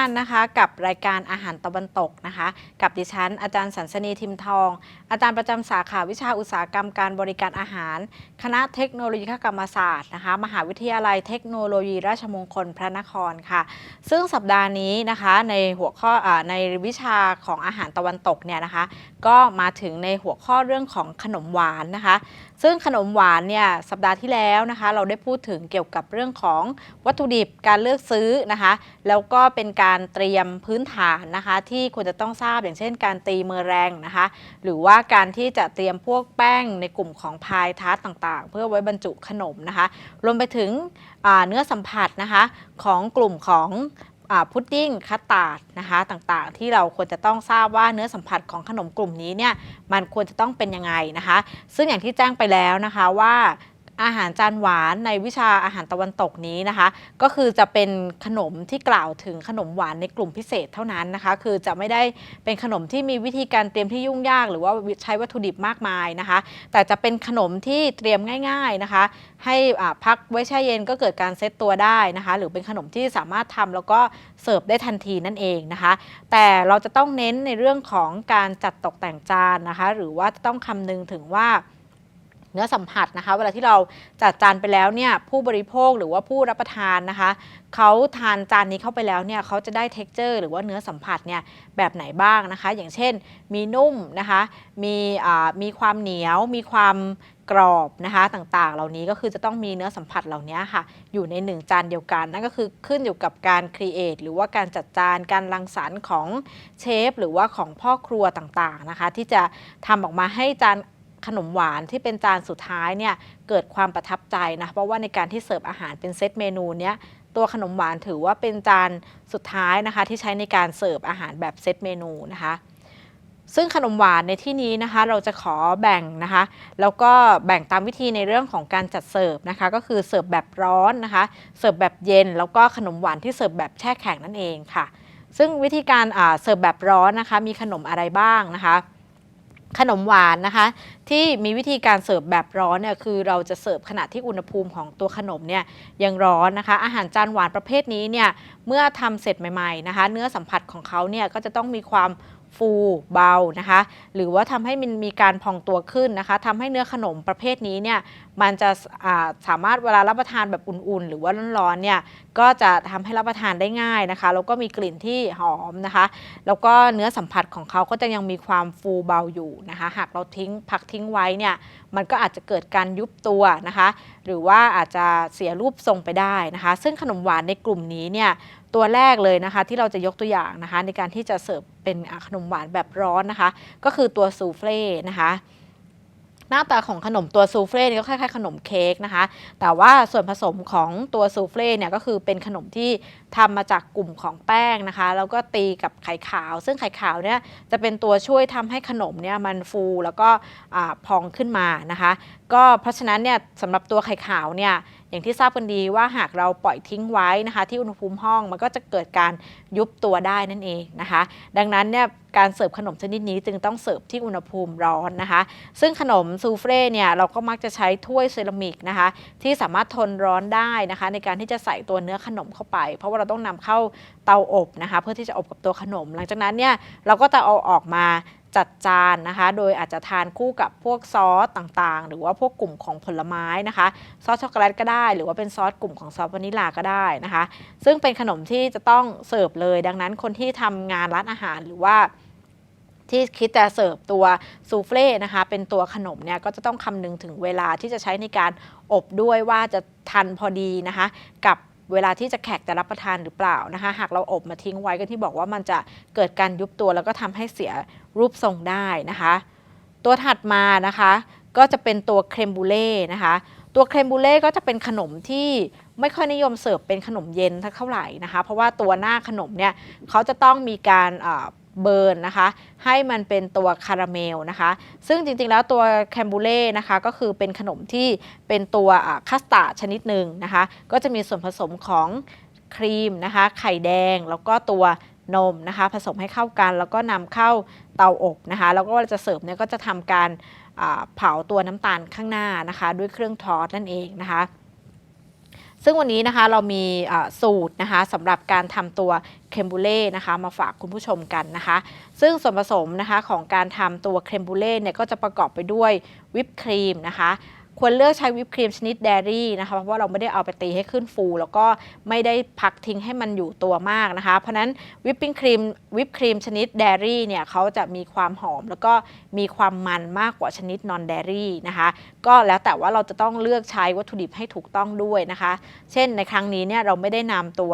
กันนะคะกับรายการอาหารตะวันตกนะคะ กับดิฉันอาจารย์สันสนีทิมทอง อาจารย์ประจำสาขาวิชาอุตสาหกรรมการบริการอาหาร คณะเทคโนโลยีกรรมศาสตร์นะคะมหาวิทยาลัยเทคโนโลยีราชมงคลพระนครค่ะ ซึ่งสัปดาห์นี้นะคะในหัวข้ออในวิชาของอาหารตะวันตกเนี่ยนะคะ ก็มาถึงในหัวข้อเรื่องของขนมหวานนะคะ ซึ่งขนมหวานเนี่ยสัปดาห์ที่แล้วนะคะ เราได้พูดถึงเกี่ยวกับเรื่องของวัตถุดิบการเลือกซื้อนะคะ แล้วก็เป็นการเตรียมพื้นฐานนะคะ ที่ควรจะต้องทราบอย่างเช่น การตีเมอแรงนะคะ หรือว่าการที่จะเตรียมพวกแป้งในกลุ่มของพายทาร์ตต่างๆ เพื่อไว้บรรจุขนมนะคะ รวมไปถึงเนื้อสัมผัสนะคะของกลุ่มของ พุดดิ้งคัตตาร์ดนะคะต่างๆ ที่เราควรจะต้องทราบว่าเนื้อสัมผัสของขนมกลุ่มนี้เนี่ยมันควรจะต้องเป็นยังไงนะคะ ซึ่งอย่างที่แจ้งไปแล้วนะคะว่า อาหารจานหวานในวิชาอาหารตะวันตกนี้นะคะ ก็คือจะเป็นขนมที่กล่าวถึงขนมหวานในกลุ่มพิเศษเท่านั้นนะคะ คือจะไม่ได้เป็นขนมที่มีวิธีการเตรียมที่ยุ่งยาก หรือว่าใช้วัตถุดิบมากมายนะคะ แต่จะเป็นขนมที่เตรียมง่าย ๆนะคะ ให้พักไว้แช่เย็นก็เกิดการเซตตัวได้นะคะ หรือเป็นขนมที่สามารถทำแล้วก็เสิร์ฟได้ทันทีนั่นเองนะคะ แต่เราจะต้องเน้นในเรื่องของการจัดตกแต่งจานนะคะ หรือว่าต้องคำนึงถึงว่า เนื้อสัมผัสนะคะ เวลาที่เราจัดจานไปแล้วเนี่ยผู้บริโภคหรือว่าผู้รับประทานนะคะเขาทานจานนี้เข้าไปแล้วเนี่ยเขาจะได้ t e x t อร์หรือว่าเนื้อสัมผัสเนี่ยแบบไหนบ้างนะคะ อย่างเช่น มีนุ่มนะคะ มีอ่ามีความเหนียว มีความกรอบนะคะต่างๆ เหล่านี้ก็คือจะต้องมีเนื้อสัมผัสเหล่านี้ค่ะ อยู่ในหนึ่งจานเดียวกัน นั่นก็คือขึ้นอยู่กับการครีเอทหรือว่าการจัดจานการรังสรรค์ของเชฟหรือว่าของพ่อครัวต่างๆนะคะ ที่จะทำออกมาให้จาน ขนมหวานที่เป็นจานสุดท้ายเนี่ยเกิดความประทับใจนะเพราะว่าในการที่เสิร์ฟอาหารเป็นเซตเมนูเนี้ยตัวขนมหวานถือว่าเป็นจานสุดท้ายนะคะ ที่ใช้ในการเสิร์ฟอาหารแบบเซตเมนูนะคะ ซึ่งขนมหวานในที่นี้นะคะ เราจะขอแบ่งนะคะ แล้วก็แบ่งตามวิธีในเรื่องของการจัดเสิร์ฟนะคะ ก็คือเสิร์ฟแบบร้อนนะคะ เสิร์ฟแบบเย็น แล้วก็ขนมหวานที่เสิร์ฟแบบแช่แข็งนั่นเองค่ะ ซึ่งวิธีการเสิร์ฟแบบร้อนนะคะ มีขนมอะไรบ้างนะคะ ขนมหวานนะคะ ที่มีวิธีการเสิร์ฟแบบร้อนเนี่ยคือเราจะเสิร์ฟขณะที่อุณหภูมิของตัวขนมเนี่ยยังร้อนนะคะ อาหารจานหวานประเภทนี้เนี่ยเมื่อทำเสร็จใหม่ๆนะคะ เนื้อสัมผัสของเขาเนี่ยก็จะต้องมีความ ฟูเบานะคะ หรือว่าทำให้มันมีการพองตัวขึ้นนะคะทำให้เนื้อขนมประเภทนี้เนี่ยมันจะาสามารถเวลารับประทานแบบอุ่นๆ หรือว่าร้อนๆเนี่ยก็จะทำให้รับประทานได้ง่ายนะคะแล้วก็มีกลิ่นที่หอมนะคะ แล้วก็เนื้อสัมผัสของเขาก็จะยังมีความฟูเบาอยู่นะคะ หากเราทิ้งพักทิ้งไว้เนี่ยมันก็อาจจะเกิดการยุบตัวนะคะ หรือว่าอาจจะเสียรูปทรงไปได้นะคะ ซึ่งขนมหวานในกลุ่มนี้เนี่ย ตัวแรกเลยนะคะ ที่เราจะยกตัวอย่างนะคะ ในการที่จะเสิร์ฟเป็นขนมหวานแบบร้อนนะคะ ก็คือตัวซูเฟ่นะคะหน้าตาของขนมตัวซูเฟ่นี่ก็คล้ายๆขนมเค้กนะคะ แต่ว่าส่วนผสมของตัวซูเฟ่เนี่ยก็คือเป็นขนมที่ทำมาจากกลุ่มของแป้งนะคะ แล้วก็ตีกับไข่ขาว ซึ่งไข่ขาวเนี่ยจะเป็นตัวช่วยทำให้ขนมเนี่ยมันฟูแล้วก็อพองขึ้นมานะคะ ก็เพราะฉะนั้นเนี่ยสำหรับตัวไข่ขาวเนี่ย อย่างที่ทราบกันดีว่าหากเราปล่อยทิ้งไว้นะคะ ที่อุณหภูมิห้องมันก็จะเกิดการยุบตัวได้นั่นเองนะคะ ดังนั้นเนี่ยการเสิร์ฟขนมชนิดนี้จึงต้องเสิร์ฟที่อุณหภูมิร้อนนะคะ ซึ่งขนมซูเฟ่เนี่ยเราก็มักจะใช้ถ้วยเซรามิกนะคะ ที่สามารถทนร้อนได้นะคะ ในการที่จะใส่ตัวเนื้อขนมเข้าไป เพราะว่าเราต้องนำเข้าเตาอบนะคะ เพื่อที่จะอบกับตัวขนม หลังจากนั้นเนี่ยเราก็จะเอาออกมา จัดจานนะคะ โดยอาจจะทานคู่กับพวกซอสต่างๆ หรือว่าพวกกลุ่มของผลไม้นะคะ ซอสช็อกโกแลตก็ได้ หรือว่าเป็นซอสกลุ่มของซอสวานิลาก็ได้นะคะ ซึ่งเป็นขนมที่จะต้องเสิร์ฟเลย ดังนั้นคนที่ทำงานร้านอาหารหรือว่าที่คิดจะเสิร์ฟตัวซูเฟ่นะคะ เป็นตัวขนมเนี่ยก็จะต้องคำนึงถึงเวลาที่จะใช้ในการอบด้วยว่าจะทันพอดีนะคะ กับ เวลาที่จะแขกจะรับประทานหรือเปล่านะคะ หากเราอบมาทิ้งไว้ก็ที่บอกว่ามันจะเกิดการยุบตัวแล้วก็ทำให้เสียรูปทรงได้นะคะ ตัวถัดมานะคะ ก็จะเป็นตัวเครมบูเล่นะคะตัวเครมบูเล่ก็จะเป็นขนมที่ไม่ค่อยนิยมเสิร์ฟเป็นขนมเย็นเท่าไหร่นะคะ เพราะว่าตัวหน้าขนมเนี่ยเขาจะต้องมีการ เบิร์นนะคะ ให้มันเป็นตัวคาราเมลนะคะ ซึ่งจริงๆแล้วตัวแคมบูเล่นะคะก็คือเป็นขนมที่เป็นตัวคัสตาร์ชนิดหนึ่งนะคะ ก็จะมีส่วนผสมของครีมนะคะ ไข่แดงแล้วก็ตัวนมนะคะ ผสมให้เข้ากันแล้วก็นำเข้าเตาอบนะคะ แล้วก็จะเสิร์ฟเนี่ยก็จะทำการเผาตัวน้ำตาลข้างหน้านะคะ ด้วยเครื่องทอดนั่นเองนะคะ ซึ่งวันนี้นะคะเรามีสูตรนะคะสำหรับการทำตัวเคมบูเล่นะคะมาฝากคุณผู้ชมกันนะคะ ซึ่งส่วนผสมนะคะของการทำตัวเครมบูเล่เนี่ยก็จะประกอบไปด้วยวิปครีมนะคะ ควรเลือกใช้วิปครีมชนิดเดรี่นะคะ เพราะว่าเราไม่ได้เอาไปตีให้ขึ้นฟู แล้วก็ไม่ได้พักทิ้งให้มันอยู่ตัวมากนะคะ เพราะนั้นวิปปิ้งครีมวิปครีมชนิดเดรี่เนี่ยเขาจะมีความหอม แล้วก็มีความมันมากกว่าชนิดนอนเดรี่นะคะ ก็แล้วแต่ว่าเราจะต้องเลือกใช้วัตถุดิบให้ถูกต้องด้วยนะคะ เช่นในครั้งนี้เนี่ยเราไม่ได้นำตัว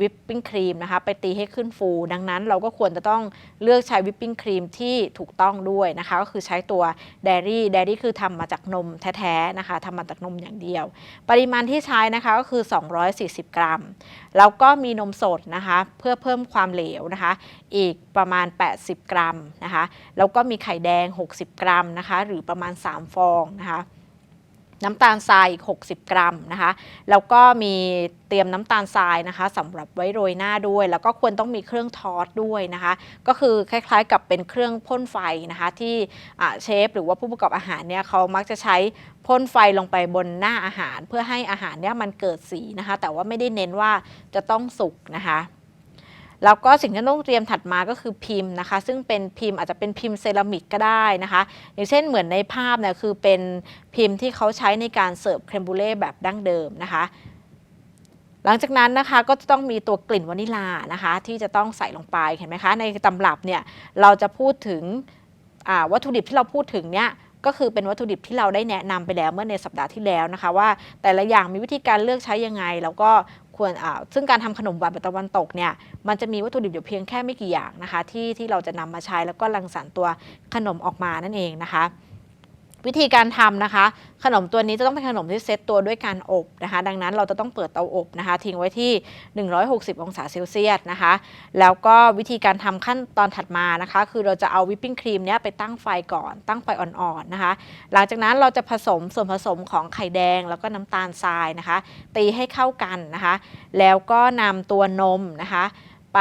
วิปปิ้งครีมนะคะไปตีให้ขึ้นฟู ดังนั้นเราก็ควรจะต้องเลือกใช้วิปปิ้งครีมที่ถูกต้องด้วยนะคะ ก็คือใช้ตัวเดรี่เดรี่คือทำมาจากนมแท้ๆนะคะทำมาจากนมอย่างเดียว ปริมาณที่ใช้นะคะก็คือ 240 กรัม แล้วก็มีนมสดนะคะ เพื่อเพิ่มความเหลวนะคะ อีกประมาณ 80 กรัมนะคะ แล้วก็มีไข่แดง 60 กรัมนะคะ หรือประมาณ 3 ฟองนะคะ น้ำตาลทรายอีก 60 กรัมนะคะ แล้วก็มีเตรียมน้ำตาลทรายนะคะสำหรับไว้โรยหน้าด้วย แล้วก็ควรต้องมีเครื่องทอดด้วยนะคะ ก็คือคล้ายๆกับเป็นเครื่องพ่นไฟนะคะ ที่เชฟหรือว่าผู้ประกอบอาหารเนี่ยเขามักจะใช้พ่นไฟลงไปบนหน้าอาหาร เพื่อให้อาหารเนี่ยมันเกิดสีนะคะ แต่ว่าไม่ได้เน้นว่าจะต้องสุกนะคะ แล้วก็สิ่งที่ต้องเตรียมถัดมาก็คือพิมพ์นะคะ ซึ่งเป็นพิมพ์อาจจะเป็นพิมพ์เซรามิกก็ได้นะคะ อย่างเช่นเหมือนในภาพเนี่ยคือเป็นพิมพ์ที่เขาใช้ในการเสิร์ฟเครมบูเล่แบบดั้งเดิมนะคะ หลังจากนั้นนะคะก็จะต้องมีตัวกลิ่นวานิลานะคะ ที่จะต้องใส่ลงไปเห็นไหมคะ ในตำรับเนี่ยเราจะพูดถึงวัตถุดิบที่เราพูดถึงเนี่ย ก็คือเป็นวัตถุดิบที่เราได้แนะนำไปแล้วเมื่อในสัปดาห์ที่แล้วนะคะ ว่าแต่ละอย่างมีวิธีการเลือกใช้ยังไง แล้วก็ควรอ่าซึ่งการทำขนมหวานแบบตะวันตกเนี่ยมันจะมีวัตถุดิบอยู่เพียงแค่ไม่กี่อย่างนะคะ ที่ที่เราจะนำมาใช้แล้วก็รังสรรค์ตัวขนมออกมานั่นเองนะคะ วิธีการทำนะคะ ขนมตัวนี้จะต้องเป็นขนมที่เซตตัวด้วยการอบนะคะ ดังนั้นเราจะต้องเปิดเตาอบนะคะ ทิ้งไว้ที่ 160 องศาเซลเซียสนะคะ แล้วก็วิธีการทำขั้นตอนถัดมานะคะ คือเราจะเอาวิปปิ้งครีมเนี้ยไปตั้งไฟก่อนตั้งไฟอ่อนๆนะคะ หลังจากนั้นเราจะผสมส่วนผสมของไข่แดงแล้วก็น้ำตาลทรายนะคะ ตีให้เข้ากันนะคะ แล้วก็นำตัวนมนะคะ ไป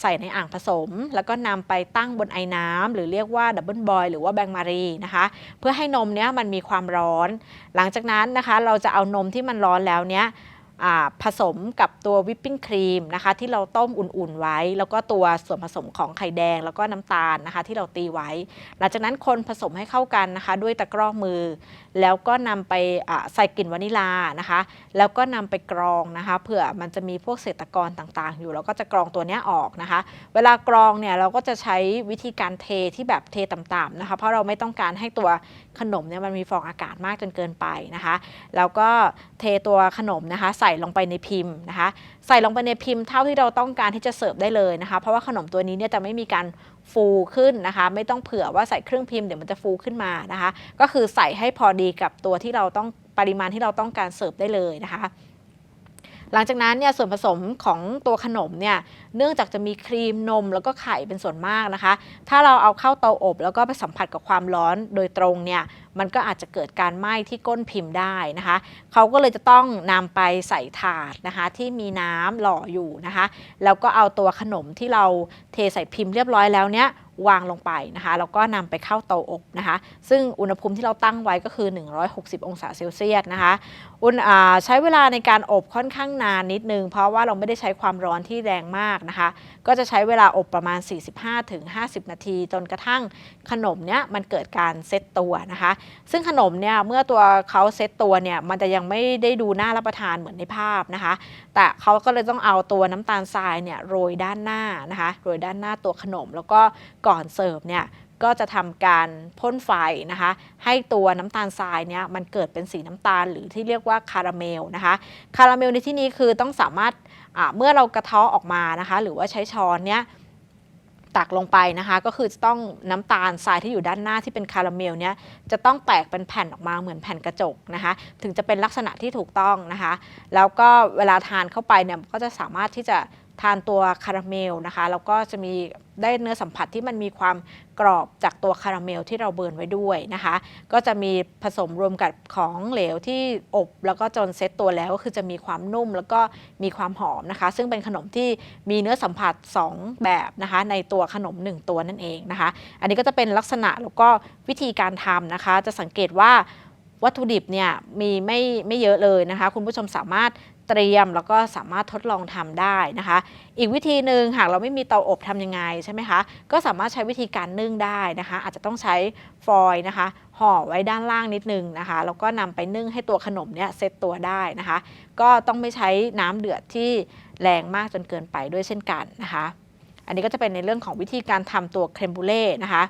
ใส่ในอ่างผสม แล้วก็นำไปตั้งบนไอ้น้ำหรือเรียกว่าดับเบิลบอยหรือว่าแบงมารีนะคะเพื่อให้นมเนี้ยมันมีความร้อน หลังจากนั้นนะคะเราจะเอานมที่มันร้อนแล้วเนี้ย ผสมกับตัววิปปิ้งครีมนะคะที่เราต้มอุ่นๆไว้ แล้วก็ตัวส่วนผสมของไข่แดงแล้วก็น้ำตาลนะคะที่เราตีไว้ หลังจากนั้นคนผสมให้เข้ากันนะคะ ด้วยตะกร้อมือ แล้วก็นำไปใส่กลิ่นวานิลานะคะ แล้วก็นำไปกรองนะคะเผื่อมันจะมีพวกเศษตะกอนต่างๆ อยู่เราก็จะกรองตัวเนี้ยออกนะคะ เวลากรองเนี่ยเราก็จะใช้วิธีการเทที่แบบเทต่ำๆนะคะเพราะเราไม่ต้องการให้ตัวขนมเนี่ยมันมีฟองอากาศมากจนเกินไปนะคะแล้วก็เทตัวขนมนะคะใส่ลงไปในพิมพ์นะคะ ใส่ลงไปในพิมพ์เท่าที่เราต้องการที่จะเสิร์ฟได้เลยนะคะ เพราะว่าขนมตัวนี้เนี่ยจะไม่มีการฟูขึ้นนะคะ ไม่ต้องเผื่อว่าใส่เครื่องพิมพ์เดี๋ยวมันจะฟูขึ้นมานะคะ ก็คือใส่ให้พอดีกับตัวที่เราต้องปริมาณที่เราต้องการเสิร์ฟได้เลยนะคะหลังจากนั้นเนี่ยส่วนผสมของตัวขนมเนี่ยเนื่องจากจะมีครีมนมแล้วก็ไข่เป็นส่วนมากนะคะ ถ้าเราเอาเข้าเตาอบ แล้วก็ไปสัมผัสกับความร้อนโดยตรงเนี่ย มันก็อาจจะเกิดการไหม้ที่ก้นพิมพ์ได้นะคะเขาก็เลยจะต้องนำไปใส่ถาดนะคะที่มีน้ำหล่ออยู่นะคะแล้วก็เอาตัวขนมที่เราเทใส่พิมพ์เรียบร้อยแล้วเนี่ยวางลงไปนะคะแล้วก็นำไปเข้าเตาอบนะคะ ซึ่งอุณหภูมิที่เราตั้งไว้ก็คือ 160 องศาเซลเซียสนะคะอุณใช้เวลาในการอบค่อนข้างนานนิดนึง เพราะว่าเราไม่ได้ใช้ความร้อนที่แรงมากนะคะ ก็จะใช้เวลาอบประมาณ 45-50 นาที จนกระทั่งขนมเนี้ยมันเกิดการเซตตัวนะคะซึ่งขนมเนี่ยเมื่อตัวเขาเซตตัวเนี่ยมันจะยังไม่ได้ดูน่ารับประทานเหมือนในภาพนะคะ แต่เขาก็เลยต้องเอาตัวน้ำตาลทรายเนี่ยโรยด้านหน้านะคะโรยด้านหน้าตัวขนม แล้วก็ก่อนเสิร์ฟเนี่ยก็จะทำการพ่นไฟนะคะ ให้ตัวน้ำตาลทรายเนี่ยมันเกิดเป็นสีน้ำตาลหรือที่เรียกว่าคาราเมลนะคะคาราเมลในที่นี้คือต้องสามารถเมื่อเรากระเทาะออกมานะคะ หรือว่าใช้ช้อนเนี่ย ตักลงไปนะคะ ก็คือจะต้องน้ำตาลทรายที่อยู่ด้านหน้าที่เป็นคาราเมลเนี้ยจะต้องแตกเป็นแผ่นออกมาเหมือนแผ่นกระจกนะคะ ถึงจะเป็นลักษณะที่ถูกต้องนะคะ แล้วก็เวลาทานเข้าไปเนี่ยก็จะสามารถที่จะ ทานตัวคาราเมลนะคะแล้วก็จะมีได้เนื้อสัมผัสที่มันมีความกรอบจากตัวคาราเมลที่เราเบิร์นไว้ด้วยนะคะ ก็จะมีผสมรวมกับของเหลวที่อบ แล้วก็จนเซตตัวแล้วก็คือจะมีความนุ่มแล้วก็มีความหอมนะคะ ซึ่งเป็นขนมที่มีเนื้อสัมผัส 2 แบบนะคะ ในตัวขนม 1 ตัวนั่นเองนะคะ อันนี้ก็จะเป็นลักษณะแล้วก็วิธีการทำนะคะ จะสังเกตว่าวัตถุดิบเนี่ยมีไม่ไม่เยอะเลยนะคะ คุณผู้ชมสามารถ เตรียมแล้วก็สามารถทดลองทำได้นะคะ อีกวิธีหนึ่งหากเราไม่มีเตาอบทำยังไงใช่ไหมคะ ก็สามารถใช้วิธีการนึ่งได้นะคะ อาจจะต้องใช้ฟอยล์นะคะห่อไว้ด้านล่างนิดนึงนะคะแล้วก็นำไปนึ่งให้ตัวขนมเนี่ยเซตตัวได้นะคะ ก็ต้องไม่ใช้น้ำเดือดที่แรงมากจนเกินไปด้วยเช่นกันนะคะ อันนี้ก็จะเป็นในเรื่องของวิธีการทำตัวเครมบูเล่นะคะ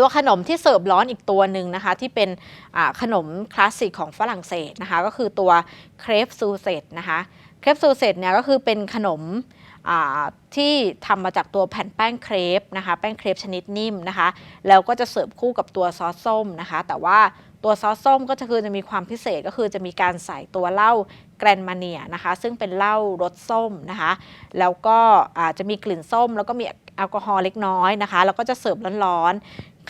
ตัวขนมที่เสิร์ฟร้อนอีกตัวหนึ่งนะคะ ที่เป็นขนมคลาสสิกของฝรั่งเศสนะคะ ก็คือตัวเครปซูเซตนะคะเครปซูเซตเนี่ยก็คือเป็นขนมที่ทำมาจากตัวแผ่นแป้งเครปนะคะ แป้งเครปชนิดนิ่มนะคะ แล้วก็จะเสิร์ฟคู่กับตัวซอสส้มนะคะ แต่ว่าตัวซอสส้มก็จะคือจะมีความพิเศษก็คือจะมีการใส่ตัวเหล้าแกรนมาเนียนะคะ ซึ่งเป็นเหล้ารสส้มนะคะ แล้วก็จะมีกลิ่นส้ม แล้วก็มีแอลกอฮอล์เล็กน้อยนะคะ แล้วก็จะเสิร์ฟร้อน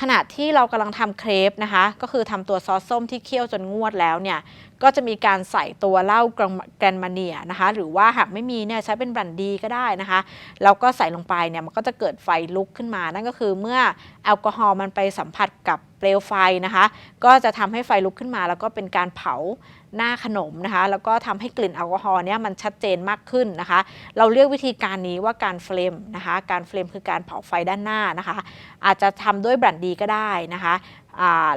ขณะที่เรากำลังทำเครปนะคะ ก็คือทำตัวซอสส้มที่เคี่ยวจนงวดแล้วเนี่ย ก็จะมีการใส่ตัวเหล้าแกรนมาเนียนะคะ หรือว่าหากไม่มีเนี่ยใช้เป็นบรันดีก็ได้นะคะ แล้วก็ใส่ลงไปเนี่ยมันก็จะเกิดไฟลุกขึ้นมา นั่นก็คือเมื่อแอลกอฮอล์มันไปสัมผัสกับเปลวไฟนะคะ ก็จะทำให้ไฟลุกขึ้นมา แล้วก็เป็นการเผา หน้าขนมนะคะ แล้วก็ทำให้กลิ่นแอลกอฮอล์เนี่ยมันชัดเจนมากขึ้นนะคะ เราเรียกวิธีการนี้ว่าการเฟลมนะคะ การเฟลมคือการเผาไฟด้านหน้านะคะ อาจจะทำด้วยแบรนดีก็ได้นะคะ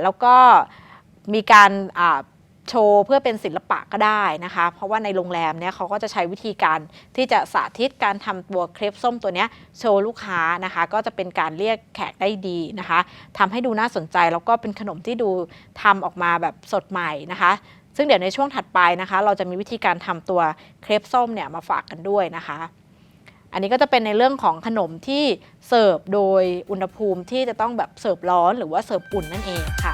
แล้วก็มีการโชว์เพื่อเป็นศิลปะก็ได้นะคะ เพราะว่าในโรงแรมเนี่ยเขาก็จะใช้วิธีการที่จะสาธิตการทำตัวเครปส้มตัวเนี้ยโชว์ลูกค้านะคะ ก็จะเป็นการเรียกแขกได้ดีนะคะทำให้ดูน่าสนใจแล้วก็เป็นขนมที่ดูทำออกมาแบบสดใหม่นะคะ ซึ่งเดี๋ยวในช่วงถัดไปนะคะ เราจะมีวิธีการทำตัวเครปส้มเนี่ยมาฝากกันด้วยนะคะ อันนี้ก็จะเป็นในเรื่องของขนมที่เสิร์ฟโดยอุณหภูมิที่จะต้องแบบเสิร์ฟร้อนหรือว่าเสิร์ฟอุ่นนั่นเองค่ะ